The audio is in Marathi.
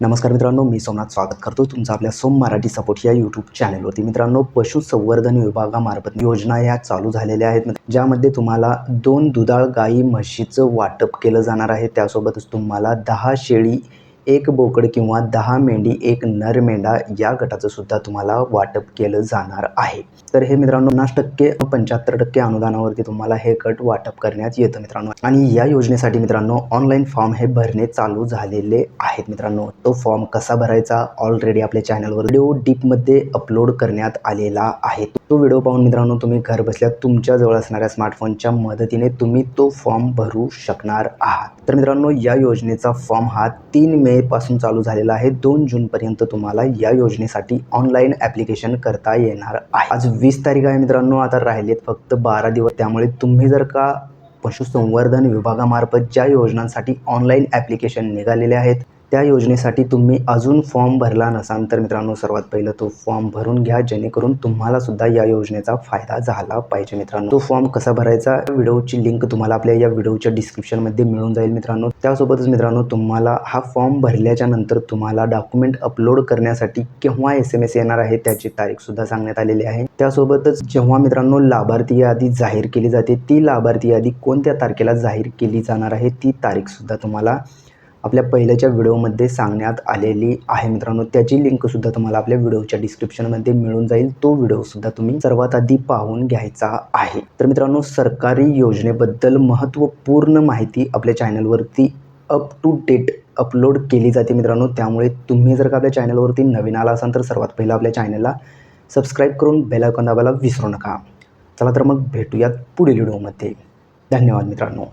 नमस्कार मित्रांनो मी सोमनाथ स्वागत करतो तुमचं आपल्या सोम मराठी सपोर्ट या यूट्यूब चॅनलवरती मित्रांनो पशुसंवर्धन विभागामार्फत योजना या चालू झालेल्या आहेत. ज्यामध्ये तुम्हाला दोन दुधाळ गाई म्हशीचं वाटप केलं जाणार आहे. त्यासोबतच तुम्हाला दहा शेळी एक बोकड किंवा दहा मेंढी एक नर मेंढा या गटाचं सुद्धा तुम्हाला वाटप केलं जाणार आहे. तर हे मित्रांनो पन्नास टक्के पंच्याहत्तर टक्के अनुदानावरती तुम्हाला हे गट वाटप करण्यात येतं मित्रांनो. आणि या योजनेसाठी मित्रांनो ऑनलाईन फॉर्म हे भरणे चालू झालेले आहेत मित्रांनो. तो फॉर्म कसा भरायचा ऑलरेडी आपल्या चॅनलवर व्हिडिओ डीपमध्ये अपलोड करण्यात आलेला आहे. तो व्हिडिओ पाहून मित्रांनो तुम्ही घर बसल्या तुमच्याजवळ असणाऱ्या स्मार्टफोनच्या मदतीने तुम्ही तो फॉर्म भरू शकणार आहात. तर मित्रांनो या योजनेचा फॉर्म हा तीन मे पासून चालू झालेला आहे. दोन जूनपर्यंत तुम्हाला या योजनेसाठी ऑनलाईन ॲप्लिकेशन करता येणार आहे. आज वीस तारीख आहे मित्रांनो आता राहिलेत फक्त बारा दिवस. त्यामुळे तुम्ही जर का पशुसंवर्धन विभागामार्फत ज्या योजनांसाठी ऑनलाईन ॲप्लिकेशन निघालेले आहेत त्या योजनेसाठी तुम्ही अजून फॉर्म भरला नसाल तर मित्रांनो सर्वात पहिलं तो फॉर्म भरून घ्या जेणेकरून तुम्हाला सुद्धा या योजनेचा फायदा झाला पाहिजे मित्रांनो. तो फॉर्म कसा भरायचा? व्हिडिओची लिंक तुम्हाला आपल्या या व्हिडिओच्या डिस्क्रिप्शनमध्ये मिळून जाईल मित्रांनो. त्यासोबतच मित्रांनो तुम्हाला हा फॉर्म भरल्याच्या नंतर तुम्हाला डॉक्युमेंट अपलोड करण्यासाठी केव्हा एस एम एस येणार आहे त्याची तारीखसुद्धा सांगण्यात आलेली आहे. त्यासोबतच जेव्हा मित्रांनो लाभार्थी यादी जाहीर केली जाते ती लाभार्थी यादी कोणत्या तारखेला जाहीर केली जाणार आहे ती तारीखसुद्धा तुम्हाला आपल्या पहिल्याच्या व्हिडिओमध्ये सांगण्यात आलेली आहे मित्रांनो. त्याची लिंकसुद्धा तुम्हाला आपल्या व्हिडिओच्या डिस्क्रिप्शनमध्ये मिळून जाईल. तो व्हिडिओसुद्धा तुम्ही सर्वात आधी पाहून घ्यायचा आहे. तर मित्रांनो सरकारी योजनेबद्दल महत्त्वपूर्ण माहिती आपल्या चॅनलवरती अप टू डेट अपलोड केली जाते मित्रांनो. त्यामुळे तुम्ही जर का आपल्या चॅनलवरती नवीन आला असाल तर सर्वात पहिलं आपल्या चॅनलला सबस्क्राईब करून बेल आयकॉन दाबायला विसरू नका. चला तर मग भेटूयात पुढील व्हिडिओमध्ये. धन्यवाद मित्रांनो.